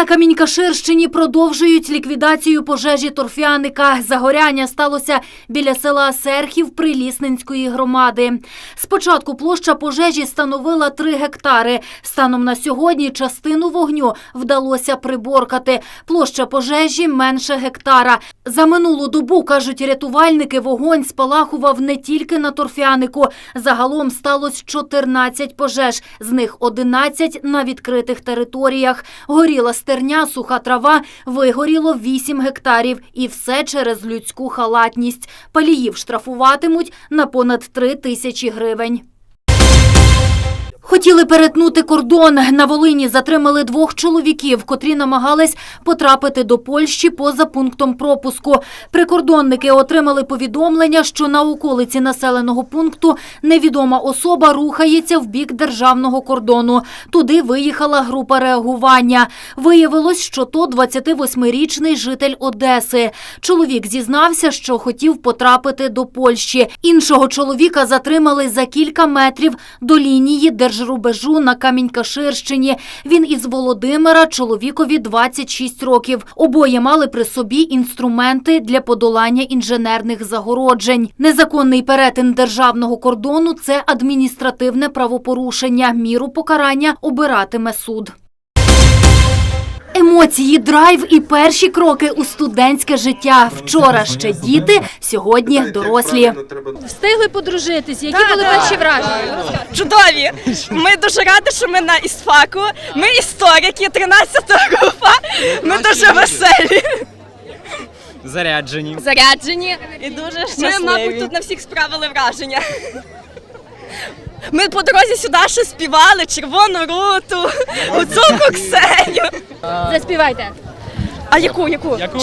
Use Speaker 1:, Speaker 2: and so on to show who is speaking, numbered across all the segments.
Speaker 1: На Камінькаширщині продовжують ліквідацію пожежі торфяника. Загоряння сталося біля села Серхів Прилісненської громади. Спочатку площа пожежі становила 3 гектари. Станом на сьогодні частину вогню вдалося приборкати. Площа пожежі менше гектара. За минулу добу, кажуть рятувальники, вогонь спалахував не тільки на торфянику. Загалом сталося 14 пожеж, з них 11 на відкритих територіях. Горіла стерня, суха трава, вигоріло 8 гектарів. І все через людську халатність. Паліїв штрафуватимуть на понад 3 тисячі гривень. Хотіли перетнути кордон. На Волині затримали двох чоловіків, котрі намагались потрапити до Польщі поза пунктом пропуску. Прикордонники отримали повідомлення, що на околиці населеного пункту невідома особа рухається в бік державного кордону. Туди виїхала група реагування. Виявилось, що то 28-річний житель Одеси. Чоловік зізнався, що хотів потрапити до Польщі. Іншого чоловіка затримали за кілька метрів до лінії держрубежу на Камінь-Каширщині. Він із Володимира, чоловікові 26 років. Обоє мали при собі інструменти для подолання інженерних загороджень. Незаконний перетин державного кордону – це адміністративне правопорушення. Міру покарання обиратиме суд. Емоції, драйв і перші кроки у студентське життя. Вчора ще діти, сьогодні дорослі.
Speaker 2: Встигли подружитись. Які були перші враження?
Speaker 3: Чудові! Ми дуже раді, що ми на істфаку. Ми історики, 13 група. Ми дуже веселі
Speaker 4: Заряджені.
Speaker 2: Заряджені.
Speaker 3: і дуже щасливі. Ми, мабуть, тут на всіх справили враження. Ми по дорозі сюди ще співали червону руту, гуцулку Ксеню.
Speaker 2: Заспівайте.
Speaker 3: А яку, яку?
Speaker 4: Яку?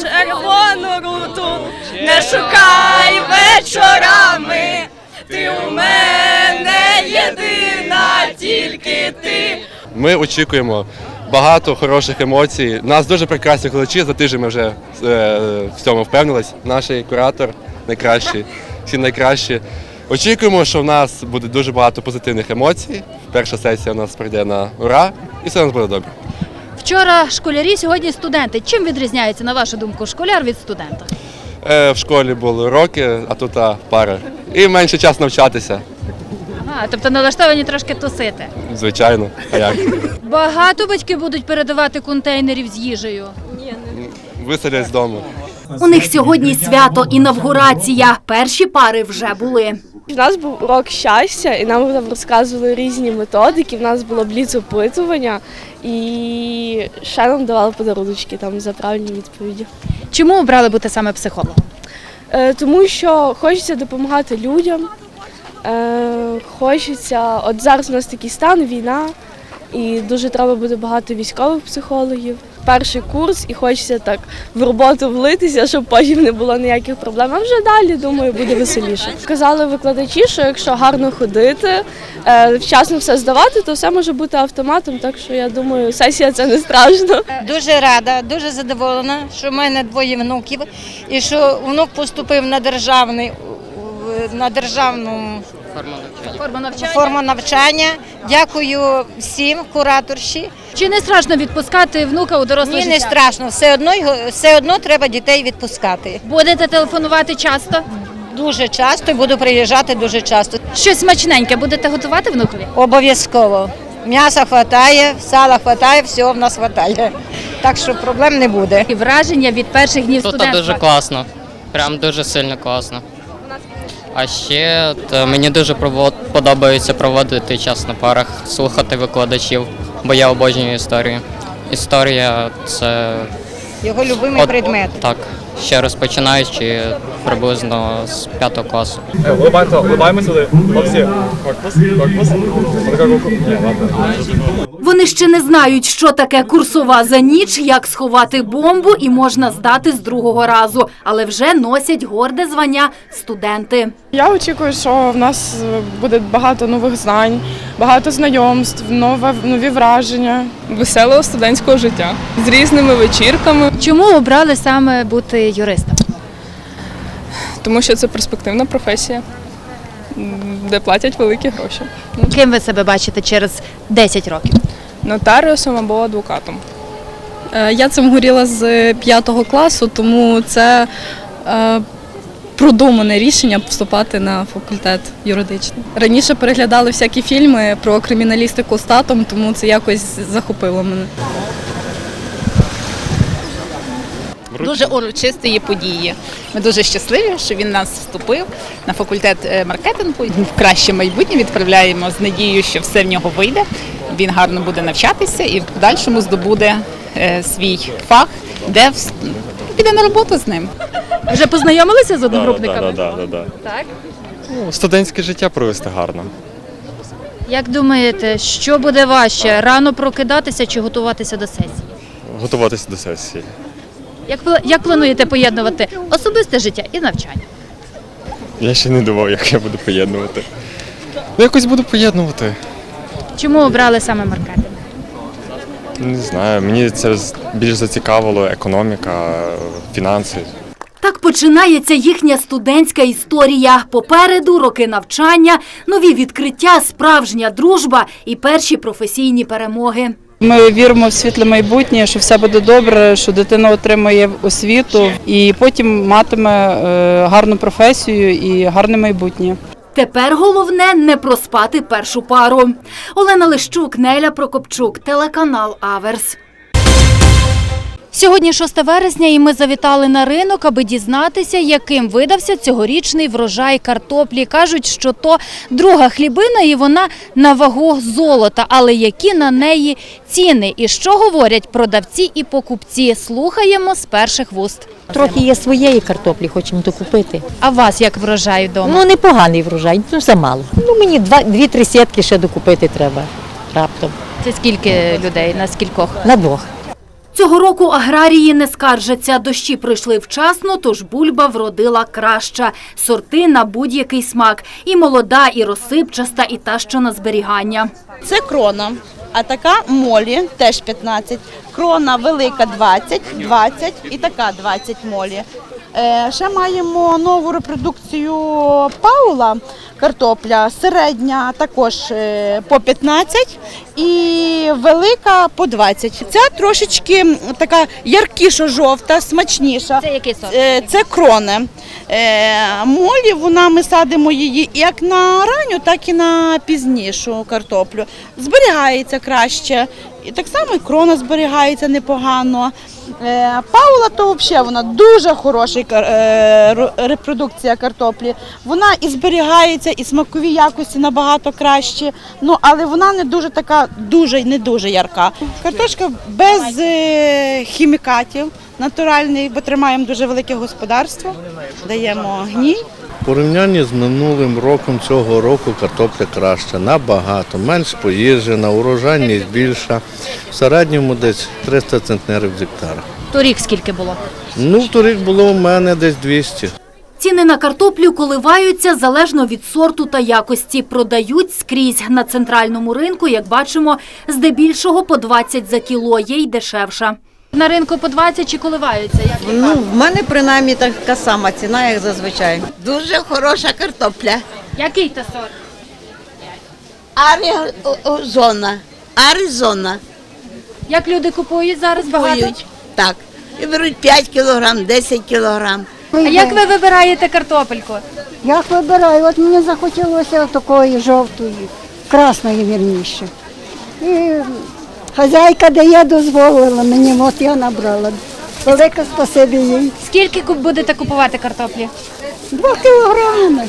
Speaker 3: Червону руту не шукай вечорами. Ти у мене єдина, тільки ти.
Speaker 5: Ми очікуємо багато хороших емоцій. У нас дуже прекрасні глядачі. За тиждень ми вже е, в цьому впевнились. Наш куратор найкращий, всі найкращі. Очікуємо, що в нас буде дуже багато позитивних емоцій. Перша сесія у нас пройде на ура, і все у нас буде добре.
Speaker 2: Вчора школярі, сьогодні студенти. Чим відрізняється, на вашу думку, школяр від студента?
Speaker 5: Е, в школі були уроки, а тут а, пара. І менше час навчатися,
Speaker 2: Ага, тобто налаштовані трошки тусити.
Speaker 5: звичайно. А як?
Speaker 2: Багато батьки будуть передавати контейнерів з їжею.
Speaker 5: Виселять з дому.
Speaker 1: У них сьогодні свято інавгурація. Перші пари вже були.
Speaker 6: У нас був урок щастя, і нам там розказували різні методики. В нас було бліц-опитування, і ще нам давали подарунки там за правильні відповіді.
Speaker 2: Чому обрали бути саме психологом?
Speaker 6: Е, тому що хочеться допомагати людям. Е, хочеться, от зараз у нас такий стан, війна, і дуже треба буде багато військових психологів. Перший курс, і хочеться так в роботу влитися, щоб потім не було ніяких проблем. А вже далі, думаю, буде веселіше. Казали викладачі, що якщо гарно ходити, е, вчасно все здавати, то все може бути автоматом. Так що я думаю, сесія це не страшно.
Speaker 7: Дуже рада, дуже задоволена, що в мене двоє внуків і що внук поступив на державний на державну
Speaker 2: Форма навчання.
Speaker 7: форму навчання. Дякую всім кураторші.
Speaker 2: Чи не страшно відпускати внука у доросле
Speaker 7: Мені
Speaker 2: життя?
Speaker 7: не страшно, все одно його все одно треба дітей відпускати.
Speaker 2: Будете телефонувати часто?
Speaker 7: Дуже часто буду приїжджати дуже часто.
Speaker 2: Щось смачненьке будете готувати внукові?
Speaker 7: Обов'язково. М'яса хватає, сала хватає, всього в нас хватає. Так що проблем не буде.
Speaker 2: І враження від перших днів
Speaker 8: Тут
Speaker 2: студентства?
Speaker 8: дуже класно. Прям дуже сильно класно. А ще е, мені дуже подобається проводити час на парах, слухати викладачів, бо я обожнюю історію. Історія це
Speaker 7: Його любимий
Speaker 8: от-
Speaker 7: предмет.
Speaker 8: Так, ще розпочинаючи приблизно з п'ятого класу.
Speaker 4: Улыбаємося, улыбаємося. Хлопці, корпус, корпус.
Speaker 1: Вони ще не знають, що таке курсова за ніч, як сховати бомбу і можна здати з другого разу, але вже носять горде звання студенти.
Speaker 9: Я очікую, що в нас буде багато нових знань, багато знайомств, нове, нові враження.
Speaker 10: веселого студентського життя з різними вечірками,
Speaker 2: Чому обрали саме бути юристом?
Speaker 10: тому що це перспективна професія, де платять великі гроші.
Speaker 2: Ким ви себе бачите через 10 років?
Speaker 10: Нотаріусом або адвокатом. Е, Я цим горіла з п'ятого класу, тому це е, продумане рішення вступати на факультет юридичний. Раніше переглядали всякі фільми про криміналістику з татом, тому це якось захопило мене.
Speaker 11: Дуже урочистої події. Ми дуже щасливі, що він нас вступив на факультет е, маркетингу. В краще майбутнє відправляємо з надією, що все в нього вийде. Він гарно буде навчатися і в подальшому здобуде е, свій фах, де піде на роботу з ним.
Speaker 2: Вже познайомилися з одногрупниками?
Speaker 4: Да, да, да.
Speaker 2: Так.
Speaker 4: Ну, студентське життя провести гарно.
Speaker 2: Як думаєте, що буде важче? Рано прокидатися чи готуватися до сесії?
Speaker 4: Готуватися до сесії.
Speaker 2: Як, пла- як плануєте поєднувати особисте життя і навчання?
Speaker 4: Я ще не думав, як я буду поєднувати. Ну, якось буду поєднувати.
Speaker 2: Чому обрали саме маркетинг?
Speaker 4: Не знаю, мені це більш зацікавило економіка, фінанси.
Speaker 1: Так починається їхня студентська історія. Попереду роки навчання, нові відкриття, справжня дружба і перші професійні перемоги.
Speaker 12: Ми віримо в світле майбутнє, що все буде добре, що дитина отримає освіту і потім матиме е, гарну професію і гарне майбутнє.
Speaker 1: Тепер головне не проспати першу пару. Олена Лищук, Неля Прокопчук, телеканал Аверс.
Speaker 2: Сьогодні 6 вересня, і ми завітали на ринок, аби дізнатися, яким видався цьогорічний врожай картоплі. Кажуть, що то друга хлібина, і вона на вагу золота. Але які на неї ціни? І що говорять продавці і покупці? Слухаємо з перших вуст.
Speaker 13: Трохи є своєї картоплі, хочемо докупити.
Speaker 2: А вас як врожай вдома?
Speaker 13: Ну, непоганий врожай, ну замало. Ну, мені дві-три сітки ще докупити треба раптом.
Speaker 2: Це скільки людей? На скількох?
Speaker 13: На двох.
Speaker 1: Цього року аграрії не скаржаться. Дощі прийшли вчасно, тож бульба вродила краща. Сорти на будь-який смак. І молода, і розсипчаста, і та, що на зберігання.
Speaker 14: Це крона, а така молі теж 15. Крона велика 20, 20 і така 20 молі. Е, ще маємо нову репродукцію Паула картопля, середня також е, по 15 і велика по 20. Ця трошечки така яркіша жовта, смачніша.
Speaker 2: Це який сорт?
Speaker 14: Е, Це крони. Молі вона ми садимо її як на ранню, так і на пізнішу картоплю. Зберігається краще. І так само і крона зберігається непогано. Е, Паула то взагалі вона дуже хороша е, репродукція картоплі. Вона і зберігається, і смакові якості набагато кращі. Ну але вона не дуже така, дуже не дуже ярка. Картошка без е, хімікатів, натуральний, бо тримаємо дуже велике господарство. Даємо гній.
Speaker 15: Порівнянні з минулим роком цього року картопля краща, набагато, менш поїжджена, урожайність більша. В середньому десь 300 центнерів з гектара.
Speaker 2: Торік скільки було?
Speaker 15: Ну, торік було у мене десь 200.
Speaker 1: Ціни на картоплю коливаються залежно від сорту та якості. Продають скрізь на центральному ринку, як бачимо, здебільшого по 20 за кіло, є й дешевша.
Speaker 2: На ринку по 20 чи коливаються? Як
Speaker 16: Ну, в мене принаймні така сама ціна, як зазвичай. Дуже хороша картопля.
Speaker 2: Який то сорт?
Speaker 16: Аризона. Аризона.
Speaker 2: Як люди купують зараз багато?
Speaker 16: Купують. Так. І беруть 5 кілограм, 10 кілограм.
Speaker 2: А як ви вибираєте картопельку?
Speaker 17: Як вибираю? От мені захотілося такої жовтої, красної вірніше. І хазяйка дає дозволила мені, от я набрала. Велике спасибі їй.
Speaker 2: Скільки будете купувати картоплі?
Speaker 17: Два кілограми.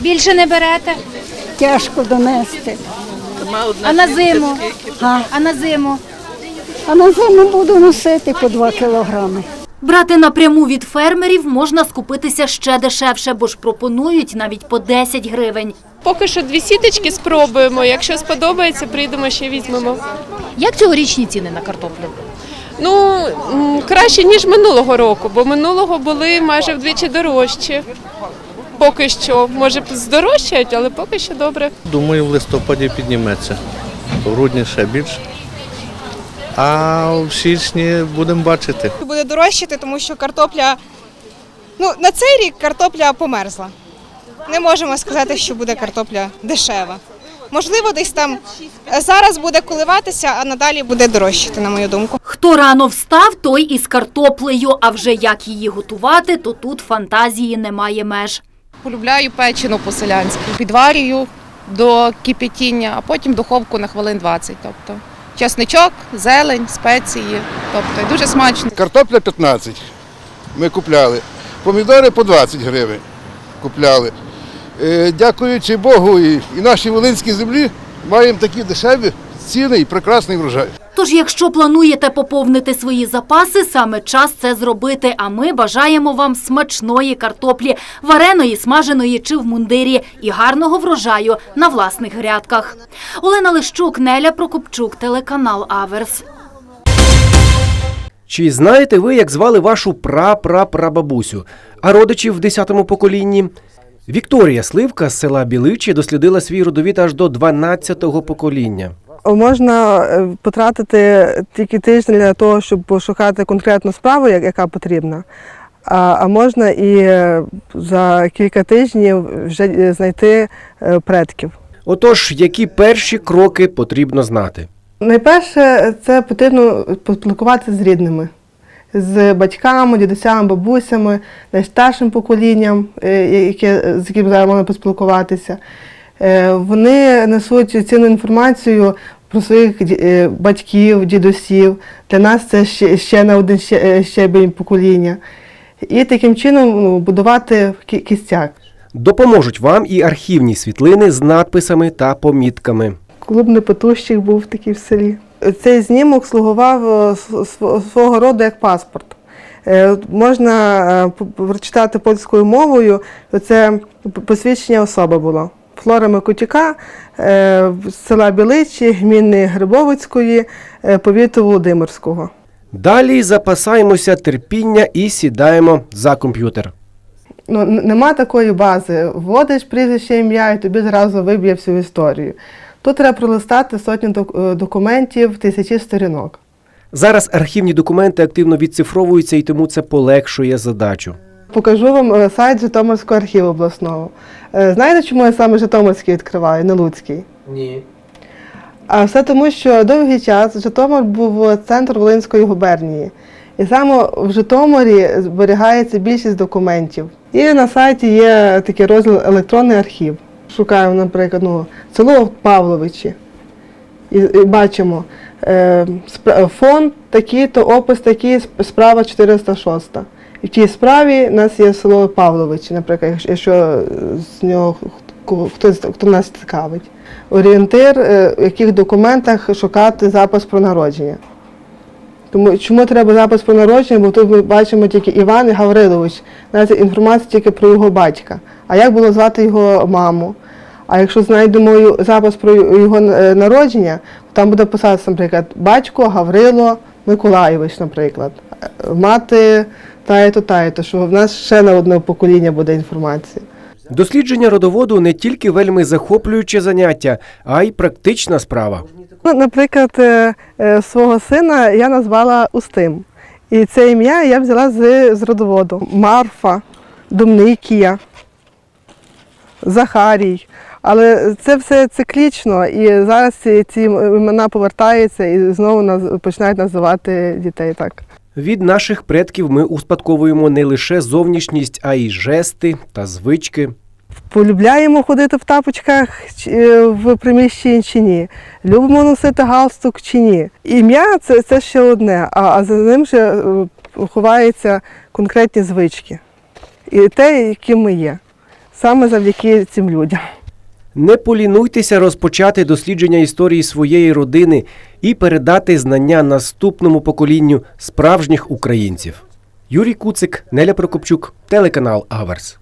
Speaker 2: Більше не берете?
Speaker 17: Тяжко донести.
Speaker 2: А на зиму?
Speaker 17: А,
Speaker 2: А на зиму?
Speaker 17: а на зиму буду носити по два кілограми.
Speaker 1: Брати напряму від фермерів можна скупитися ще дешевше, бо ж пропонують навіть по 10 гривень.
Speaker 10: Поки що дві сіточки спробуємо. Якщо сподобається, прийдемо ще візьмемо.
Speaker 2: Як цьогорічні ціни на картоплю?
Speaker 10: Ну краще ніж минулого року, бо минулого були майже вдвічі дорожчі. Поки що, може, здорожчають, але поки що добре.
Speaker 15: Думаю, в листопаді підніметься. В грудні ще більше. А в січні будемо бачити.
Speaker 3: Буде дорожчати, тому що картопля. Ну, на цей рік картопля померзла. Не можемо сказати, що буде картопля дешева.
Speaker 18: Можливо, десь там зараз буде коливатися, а надалі буде дорожчати, на мою думку.
Speaker 1: Хто рано встав, той із картоплею. А вже як її готувати, то тут фантазії немає меж.
Speaker 9: Полюбляю печену по-селянськи. Підварюю до кипятіння, а потім духовку на хвилин 20. Тобто чесничок, зелень, спеції. Тобто дуже смачно.
Speaker 19: Картопля 15 ми купляли. Помідори по 20 гривень купляли. Е, Дякуючи Богу і, і нашій волинській землі маємо такі дешеві ціни і прекрасний врожай.
Speaker 1: Тож, якщо плануєте поповнити свої запаси, саме час це зробити. А ми бажаємо вам смачної картоплі, вареної, смаженої чи в мундирі і гарного врожаю на власних грядках. Олена Лищук, Неля Прокопчук, телеканал Аверс.
Speaker 20: Чи знаєте ви, як звали вашу прапрапрабабусю, а родичів в 10-му поколінні? Вікторія Сливка з села Біличі дослідила свій родовід аж до 12-го покоління.
Speaker 21: Можна е, потратити тільки тиждень для того, щоб пошукати конкретну справу, яка потрібна. А, можна і е, за кілька тижнів вже е, знайти предків.
Speaker 20: Отож, які перші кроки потрібно знати?
Speaker 21: Найперше, це потрібно поспілкуватися з рідними, з батьками, дідусями, бабусями, найстаршим поколінням, е, яке, з яким зараз можна поспілкуватися. Е, Вони несуть цінну інформацію про своїх е, батьків, дідусів. Для нас це ще, ще на один ще- е, покоління. І таким чином ну, будувати кі- кістяк.
Speaker 20: Допоможуть вам і архівні світлини з надписами та помітками.
Speaker 21: Клуб непотущих був такий в селі. Цей знімок слугував е, св- св- свого роду як паспорт. Е, Можна е, прочитати польською мовою, це посвідчення особи було. Флора Микотюка, е, з села Біличі, гміни Грибовицької, повіту Володимирського.
Speaker 20: Далі запасаємося терпіння і сідаємо за комп'ютер.
Speaker 21: Ну, нема такої бази. Вводиш прізвище ім'я і тобі зразу виб'є всю історію. Тут треба пролистати сотні е, документів, тисячі сторінок.
Speaker 20: Зараз архівні документи активно відцифровуються і тому це полегшує задачу.
Speaker 21: Покажу вам е, сайт Житомирського архіву обласного. Е, Знаєте, чому я саме Житомирський відкриваю, не Луцький?
Speaker 20: Ні.
Speaker 21: А все тому, що довгий час Житомир був центр Волинської губернії. І саме в Житомирі зберігається більшість документів. І на сайті є такий розділ електронний архів. Шукаємо, наприклад, ну, село Павловичі. І, і бачимо е, фонд такий-то, опис такий, справа 406. І в тій справі у нас є село Павловичі, наприклад, якщо- якщо з нього хтось хто нас цікавить. Орієнтир, е, в яких документах шукати запис про народження. Тому чому треба запис про народження? Бо тут ми бачимо тільки Іван Гаврилович. Знаєте, інформація тільки про його батька. А як було звати його маму? А якщо знайдемо запис про його е, народження, там буде писатися, наприклад, батько Гаврило Миколайович, наприклад, Е, мати та-то, та-то, що в нас ще на одне покоління буде інформації.
Speaker 20: Дослідження родоводу не тільки вельми захоплююче заняття, а й практична справа.
Speaker 21: Ну, наприклад, е, е, свого сина я назвала Устим. І це ім'я я взяла з, з родоводу. Марфа, Домникія, Захарій. Але це все циклічно, і зараз ці, ці імена повертаються і знову наз- починають називати дітей так.
Speaker 20: Від наших предків ми успадковуємо не лише зовнішність, а й жести та звички.
Speaker 21: Полюбляємо ходити в тапочках е, в приміщенні чи ні. Любимо носити галстук чи ні. Ім'я це, це ще одне, а, а за ним же е, ховаються конкретні звички. І те, яким ми є. Саме завдяки цим людям.
Speaker 20: Не полінуйтеся розпочати дослідження історії своєї родини і передати знання наступному поколінню справжніх українців. Юрій Куцик, Неля Прокопчук, телеканал Аверс.